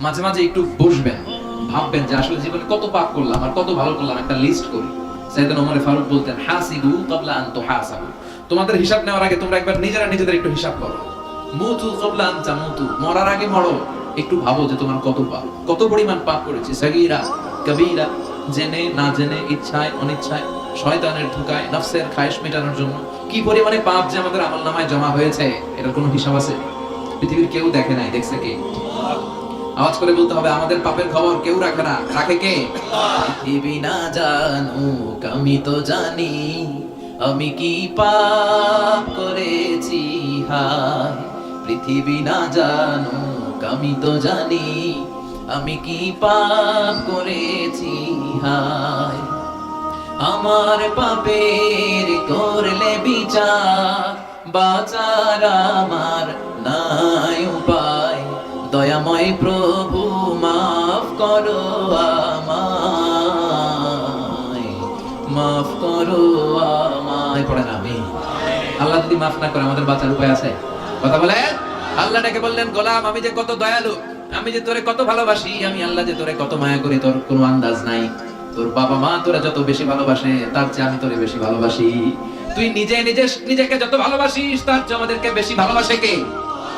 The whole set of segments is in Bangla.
মাঝে মাঝে একটু বসবেন, ভাববেন যে আসলে জীবনে কত পাপ করলাম আর কত ভালো করলাম একটা লিস্ট করি। সাইয়েদনা ওমর ফারুক বলতেন, হাসিবু ক্বাবলা আন তুহাসাবু। তোমাদের হিসাব নেওয়ার আগে তোমরা একবার নিজেরা নিজেদের একটু হিসাব করো। মুতু ক্বাবলা আন তামুতু মরার আগে মরো। একটু ভাবো যে তোমার কত পাপ। কত পরিমাণ পাপ করেছি। সাগীরা, কবীরা, জেনে, না জেনে, ইচ্ছায়, অনিচ্ছায়, শয়তানের ধোকায়, নফসের খায়েশ মেটানোর জন্য। কি পরিমাণে পাপ যে আমাদের আমলনামায় জমা হয়েছে, এটার কোনো হিসাব আছে? পৃথিবীর কেউ দেখে নাই, দেখছে কে? আওয়াজ করে বলতে হবে, আমাদের পাপের খবর কেউ রাখে না। রাখে কে? পৃথিবী না জানুক, আমি তো জানি, আমি কি পাপ করেছি? হায়, পৃথিবী না জানুক, আমি তো জানি, আমি কি পাপ করেছি? হায়, আমার পাপের করলে বিচার, বাচার আমার নাই উপায়। দয়াময় প্রভু, মাফ করো মাফ করো আমি। আল্লাহ যদি মাফ না করে, আমাদের বাঁচার উপায় আছে? কথা বলে আল্লাহ ডেকে বললেন, গোলাম, আমি যে কত দয়ালু, আমি যে তোরে কত ভালোবাসি, আমি আল্লাহ যে তোরে কত মায়া করি, তোর কোনো আন্দাজ নাই। তোর বাবা মা তোরা যত বেশি ভালোবাসে, তার চেয়ে আমি তোরে বেশি ভালোবাসি। তুই নিজে নিজে, নিজেকে যত ভালোবাসিস, তার চেয়ে আমাদেরকে বেশি ভালোবাসে কে?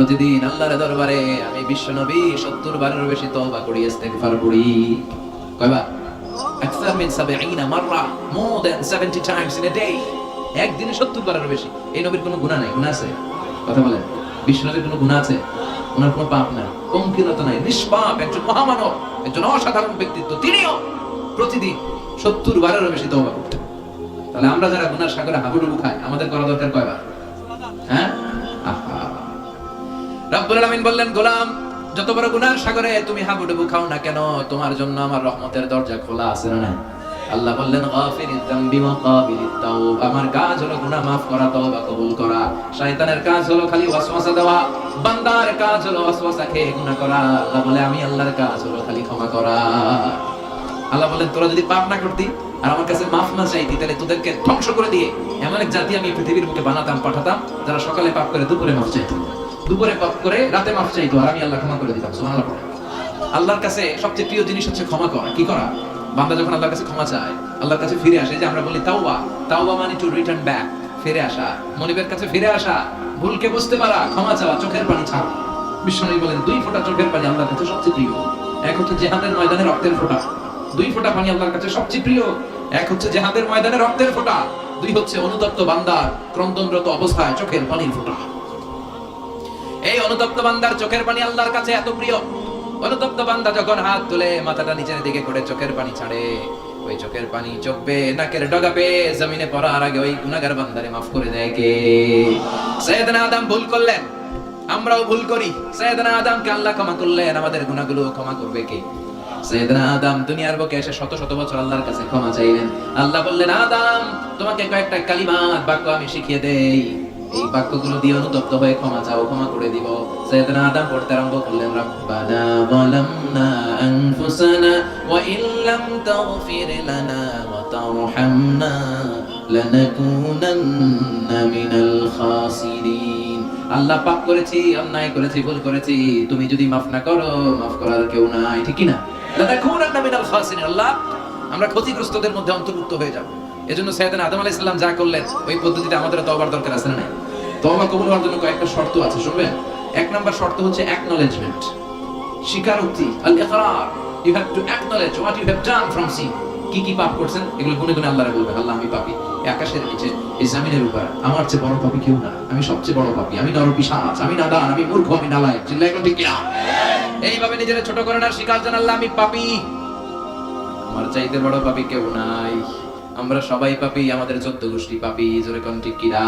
প্রতিদিন আল্লাহর দরবারে আমি বিশ্বনবী 70 বারের বেশি তওবা করি, ইস্তেগফার করি। কয়বার? আকসার mean 70 মাররা more than 70 times in day একদিনে 70 বারের বেশি। এই নবীর কোনো গুনাহ নাই, গুনাহ আছে? কথা বলেন। বিশ্বনবীর কোনো গুনাহ আছে? ওনার কোনো পাপ নাই? কমকিনতা নাই? নিষ্পাপ একজন মহামানব, একজন অসাধারণ ব্যক্তিত্ব, তিনিও প্রতিদিন 70 বারেরও বেশি তওবা করতেন। তাহলে আমরা যারা গুনার সাগরে হাবুডুবু খাই, আমাদের করা দরকার কয়বার? রব্বুল আলামিন বললেন, গোলাম, যত বড় গুনার সাগরে তুমি হাবুডুবু খাও না কেন? তোমার জন্য আমার রহমতের দরজা খোলা আছে না আল্লাহ বললেন গাফিরিদ যামবি ওয়া কাবিলিত তাওব। আমার কাজ হলো গুনাহ maaf করা, তওবা কবুল করা। শয়তানের কাজ হলো খালি ওয়াসওয়াসা দেওয়া। বান্দার কাজ হলো ওয়াসওয়াসা খেয়ে গুনাহ করা। আল্লাহ বলে, আমি আল্লাহর কাজ হলো খালি ক্ষমা করা। আল্লাহ বলেন তোরা যদি পাপ না করতি আর আমার কাছে মাফ না চাইতি, তাহলে তোদেরকে ধ্বংস করে দিয়ে এমন এক জাতি আমি পৃথিবীর বুকে বানাতাম, পাঠাতাম, যারা সকালে পাপ করে দুপুরে মাফ চাইতো। দুপুরে পাপ করে? রাতে মাফ চাইতো, আর আমি আল্লাহ ক্ষমা করে দিতাম পড়ে। আল্লাহর কাছে সবচেয়ে প্রিয় জিনিস হচ্ছে ক্ষমা করা। কি করা? বান্দা যখন আল্লাহর কাছে ক্ষমা চায়, আল্লাহর কাছে ফিরে আসে যে আমরা বলি তাওবা তাওবা মানে টু রিটার্ন ব্যাক ফিরে আসা। মনিবের কাছে ফিরে আসা, ভুলকে বুঝতে পারা, ক্ষমা চাওয়া, চোখের পানি ছাড়া। বিশ্বনবী বলেন, দুই ফোঁটা চোখের পানি আল্লাহর কাছে সবচেয়ে প্রিয়। এক হচ্ছে জেহাদের ময়দানে রক্তের ফোঁটা। দুই ফোঁটা পানি আল্লাহর কাছে সবচেয়ে প্রিয়। এক হচ্ছে জেহাদের ময়দানে রক্তের ফোঁটা। দুই হচ্ছে অনুতপ্ত বান্দার ক্রন্দনরত অবস্থায় চোখের পানির ফোঁটা। এই অনুতপ্ত বান্দার চোখের পানি আল্লাহর কাছে এত প্রিয়। অনুতপ্ত বান্দা যখন হাত তুলে মাথাটা নিচের দিকে করে চোখের পানি ছাড়ে, ওই চোখের পানি চোখ বে নাকের ডগা বে জমিনে পড়ার আগে ওই গুনাহগার বান্দারে মাফ করে দেয় কে? সৈয়দনা আদম ভুল করলেন, আমরাও ভুল করি। সৈয়দনা আদমকে আল্লাহ ক্ষমা করলেন, আমাদের গুনাহগুলো ক্ষমা করবে কে? সৈয়দনা আদম দুনিয়ার বুকে এসে শত শত বছর আল্লাহর কাছে ক্ষমা চাইলেন। আল্লাহ বললেন, আদম, তোমাকে কয়েকটা কালিমাত বাক্য আমি শিখিয়ে দেই। এই বাক্যগুলো দিয়ে অনুতপ্ত হয়ে ক্ষমা চাও, ক্ষমা করে দিব। সৈয়দনা আদম পড়তে আরম্ভ করলেন, রব্বানা যালামনা আনফুসানা ওয়া ইল্লাম তাগফির লানা ওয়া তারহামনা লানাকুনান্না মিনাল খাসিরিন। আল্লাহ পাপ করেছি, অন্যায় করেছি, ভুল করেছি, তুমি যদি মাফ না করো, মাফ করার কেউ নাই, ঠিক কি না? লানাকুনান্না মিনাল খাসিরিন, আল্লাহ, আমরা ক্ষতিগ্রস্তদের মধ্যে অন্তর্ভুক্ত হয়ে যাব। এজন্য সৈয়দনা আদম আলাইহিস সালাম যা করলেন, ওই পদ্ধতিতে আমাদের তওবার দরকার আছে না তওবা কবুল হওয়ার জন্য কয়েকটা শর্ত আছে, শুনবেন? এক নাম্বার শর্ত হচ্ছে অ্যাকনলেজমেন্ট স্বীকারোক্তি আল ইকরার you have to acknowledge what you have done from sin কি কি পাপ করছেন? এগুলো গুনে গুনে আল্লাহরে বলবেন, আল্লাহ, আমি পাপী। আকাশের নিচে, এই জমিনের উপর, আমার চেয়ে বড় পাপী কেউ না। আমি সবচেয়ে বড় পাপী, আমি নরপিশাচ, আমি নাদান, আমি মূর্খ, আমি নালায়েক। চিল্লাই এখন ঠিক কিনা? এইভাবে নিজেরা ছোট করে না, স্বীকার আল্লাহ, আমি পাপী। আমার চাইতে বড় পাপী কেউ নাই। আমরা সবাই পাপী, আমাদের চোদ্দ গোষ্ঠী পাপী, জোরে কোন কিনা?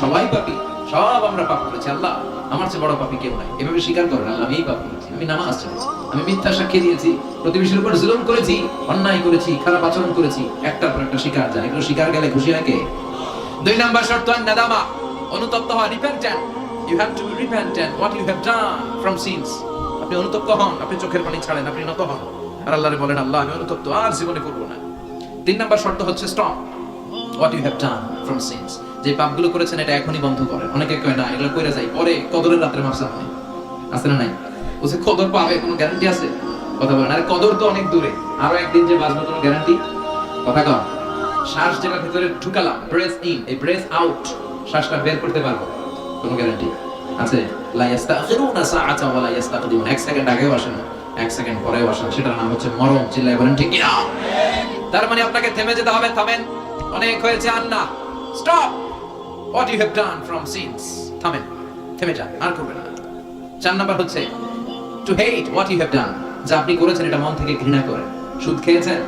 সবাই পাপী, সব আমরা পাপ করেছি, আল্লাহ। আমার চেয়ে বড় পাপী কেউ নাই। এভাবে স্বীকার করেন, আল্লাহ আমি পাপী আমি নামাজ ছেড়েছি আমি মিথ্যা সাক্ষী দিয়েছি, প্রতিবেশীর উপর জুলুম করেছি, অন্যায় করেছি, খারাপ আচরণ করেছি, একটার পর একটা শিকার যায়। এগুলো শিকার গেলে খুশি হয় কে? দুই নাম্বার শর্ত নাদামা অনুতপ্ত হওয়া repentant you have to be repentant what you have done from sins আপনি অনুতপ্ত হন, আপনি চোখের পানি ছাড়েন, আপনি নত হন। আর আল্লাহরে বলেন, আল্লাহ, আমি অনুতপ্ত, আর জীবনে করব না। তিন নাম্বার শর্ত হচ্ছে stop what you have done from sins যে পাপগুলো করেছেন, এটা এখনই বন্ধ করেন। অনেকে কয়, না, এগুলো কইরা যাই। পরে কদরের রাত্রে মাপসা হয়। আছে না নাই? বলছে কদর পাবে, কোনো গ্যারান্টি আছে? কথা বলেন। আরে কদর তো অনেক দূরে। আরও একদিন যে বাঁচবো, কোনো গ্যারান্টি কথা কর শ্বাস যেটা ভিতরে ঢুকালাম ব্রেস ইন এই ব্রেস আউট শ্বাসটা বের করতে পারব, কোনো গ্যারান্টি আছে? লা ইয়াস্তাখিরুনা সাআতা ওয়া লা ইয়াস্তাকদিমুন। এক সেকেন্ড আগেও আসে না। এক সেকেন্ড পরেও আসে না। সেটার নাম হচ্ছে মরণ। চিল্লায় বলেন, ঠিক কিনা? তার মানে আপনাকে থেমে যেতে হবে, থামেন। অনেক হয়েছে, আন্না। Stop! What you have done from sins থামেন, থেমে যান, আর করবেন না। চার নাম্বার হচ্ছে to hate what you have done যা আপনি করেছেন, এটা মন থেকে ঘৃণা করেন সুদ খেয়েছেন,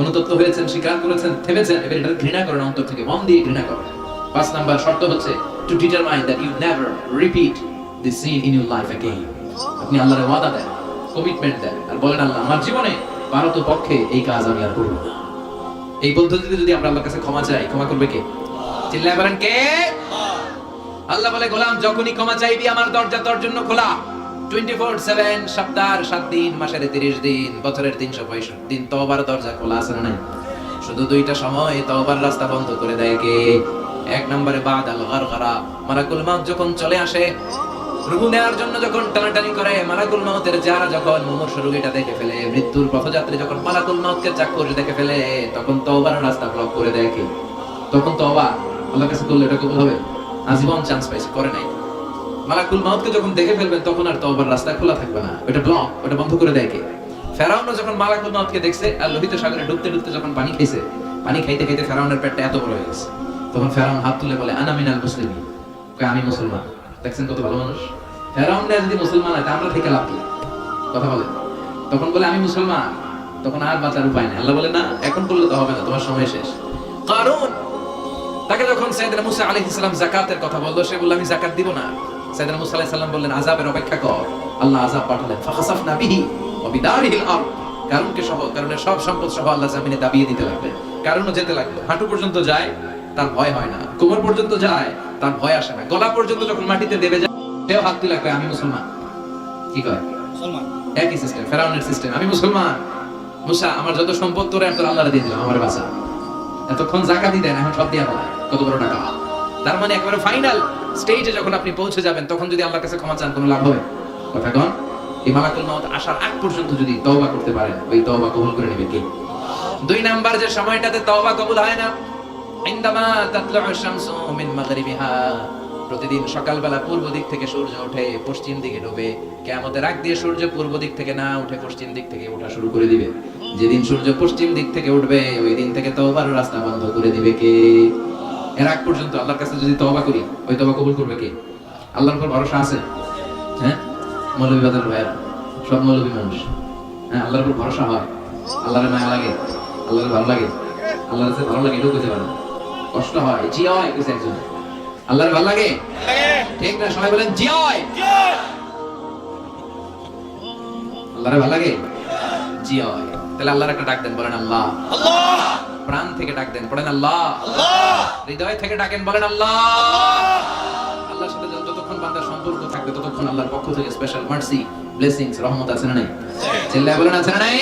অনুতপ্ত হয়েছেন, স্বীকার করেছেন, থেমেছেন, এবার এটা ঘৃণা করেন, অন্তর থেকে মন দিয়ে ঘৃণা করেন। পাঁচ নাম্বার শর্ত হচ্ছে to determine that you never repeat the sin in your life again আপনি আল্লাহর ওয়াদা দেন কমিটমেন্ট দেন, আর বলেন, আল্লাহ, আমার জীবনে পারত পক্ষে এই কাজ আমি আর করব না। এই পদ্ধতিতে যদি আমরা আল্লাহর কাছে ক্ষমা চাই, ক্ষমা করবে কে? চিল্লায় বলেন কে? আল্লাহ বলে, গোলাম, যখনই ক্ষমা চাইবি, আমার দরজা তোর জন্য খোলা। টোয়েন্টি ফোর সেভেন সপ্তাহ সাত দিন, মাসের তিরিশ দিন, বছরের তিনশো পঁয়ষট্টি দিন তবার দরজা খোলা আছে না শুধু দুইটা সময় তবার রাস্তা বন্ধ করে দেয় কে? এক নম্বরে বাদ আল গারগারা মারাকুল মাউত যখন চলে আসে রুহু নেওয়ার জন্য যখন টানাটানি করে, মালাকুল মাউতের যারা যখন মুমূর্ষ রোগীটা দেখে ফেলে, মৃত্যুর পথযাত্রী যখন মালাকুল মাউতকে চাক্ষুষ দেখে ফেলে, তখন তওবার রাস্তা ব্লক করে দেয় কে? তখন তওবা আল্লাহর কাছে করলে এটা কবুল হবে? আজীবন চান্স পাইছে, করে নাই। মালাকুল মাউতকে যখন দেখে ফেলবেন, তখন আর তওবার রাস্তা খোলা থাকবে না। ওটা ব্লক ওটা বন্ধ করে দেয় কে? ফেরাউনও যখন মালাকুল মাউতকে দেখছে, আর লোহিত সাগরে ডুবতে ডুবতে যখন পানি খাইছে, পানি খাইতে খাইতে ফেরাউনের পেটটা এত বড় হয়ে গেছে। তখন ফেরাউন হাত তুলে বলে, আনা মিনাল মুসলিমি আমি মুসলমান। দেখছেন কত ভালো মানুষ? ফেরাউন যদি মুসলমান হয় আমরা থেকে লাভ কি? কথা বলে তখন বলে, আমি মুসলমান। তখন আর বাঁচার উপায় নেই। আল্লাহ বলে, না, এখন করলে তো হবে না, তোমার সময় শেষ। কারণ, তাকে যখন সাইয়েদনা মুসা আলাইহিস সালাম যাকাতের কথা বলল, সে বলল, আমি যাকাত দিব না। সাইয়েদনা মুসা আলাইহিস সালাম বললেন, আযাবের অপেক্ষা কর। আল্লাহ আযাব পাঠালেন, ফাখাসাফনা বিহি ওয়া বিদারিহিল আরদ। কারণকে সহ, কারণে সব সম্পদ সহ আল্লাহ জামিনে দাবিয়ে দিতে লাগলেন। কারণও যেতে লাগল। হাঁটু পর্যন্ত যায় তার ভয় হয় না। কোমর পর্যন্ত যায় তার ভয় আসে না। গলা পর্যন্ত যখন মাটিতে দেবে যায় সেও হাত তুলে কয় আমি মুসলমান। কি কয়? মুসলমান। একই সিস্টেম ফেরাউনের সিস্টেম আমি মুসলমান। মুসা আমার যত সম্পদ তোরে তোর আল্লাহরে দিয়ে দিলাম আমার বাসা এতক্ষণ জাকাতই দেন এখন সব দিয়া বলা কত বড় টাকা। তার মানে একেবারে ফাইনাল স্টেজে যখন আপনি পৌঁছে যাবেন তখন যদি আল্লাহর কাছে ক্ষমা চান কোনো লাভ হবে? কথা কন এই মালাকুল মাউত আসার আগ পর্যন্ত যদি তওবা করতে পারেন ওই তওবা কবুল করে নেবে কে? দুই নাম্বার যে সময়টাতে তওবা কবুল হয় না ইনদামা তাতলুউ শামসু প্রতিদিন সকালবেলা পূর্ব দিক থেকে সূর্য ওঠে, পশ্চিম দিকে ডুবে। কেয়ামতের আগ দিয়ে সূর্য পূর্ব দিক থেকে না উঠে পশ্চিম দিক থেকে ওঠা শুরু করে দিবে। যেদিন সূর্য পশ্চিম দিক থেকে উঠবে, ওই দিন থেকে তওবার রাস্তা বন্ধ করে দিবে কে? এর আগ পর্যন্ত আল্লাহর কাছে যদি তওবা করি, ওই তওবা কবুল করবে কে? আল্লাহর উপর ভরসা আছে? হ্যাঁ? মৌলভী বাজার ভাইয়েরা, সব মৌলভী মানুষ। হ্যাঁ আল্লাহর উপর ভরসা হয়। আল্লাহর মায়া লাগে, আল্লাহর ভালো লাগে, আল্লাহর কাছে ভালো লাগে এটাও বুঝতে পারে। কষ্ট হয়। জি হয় কিছু একজন আল্লাহর ভালো লাগে? ঠিক না? সবাই বলেন জি হয় আল্লাহর ভালো লাগে? জি হয় তাহলে আল্লাহর একটা ডাক দেন বলেন আল্লাহ। আল্লাহ। প্রাণ থেকে ডাক দেন বলেন আল্লাহ। আল্লাহ। হৃদয় থেকে ডাকেন বলেন আল্লাহ। আল্লাহর সাথে যতক্ষণ বান্দার সম্পর্ক থাকবে ততক্ষণ আল্লাহর পক্ষ থেকে স্পেশাল মার্সি ব্লেসিংস রহমত আছে না নাই? চিল্লায় বলেন আছে না নাই?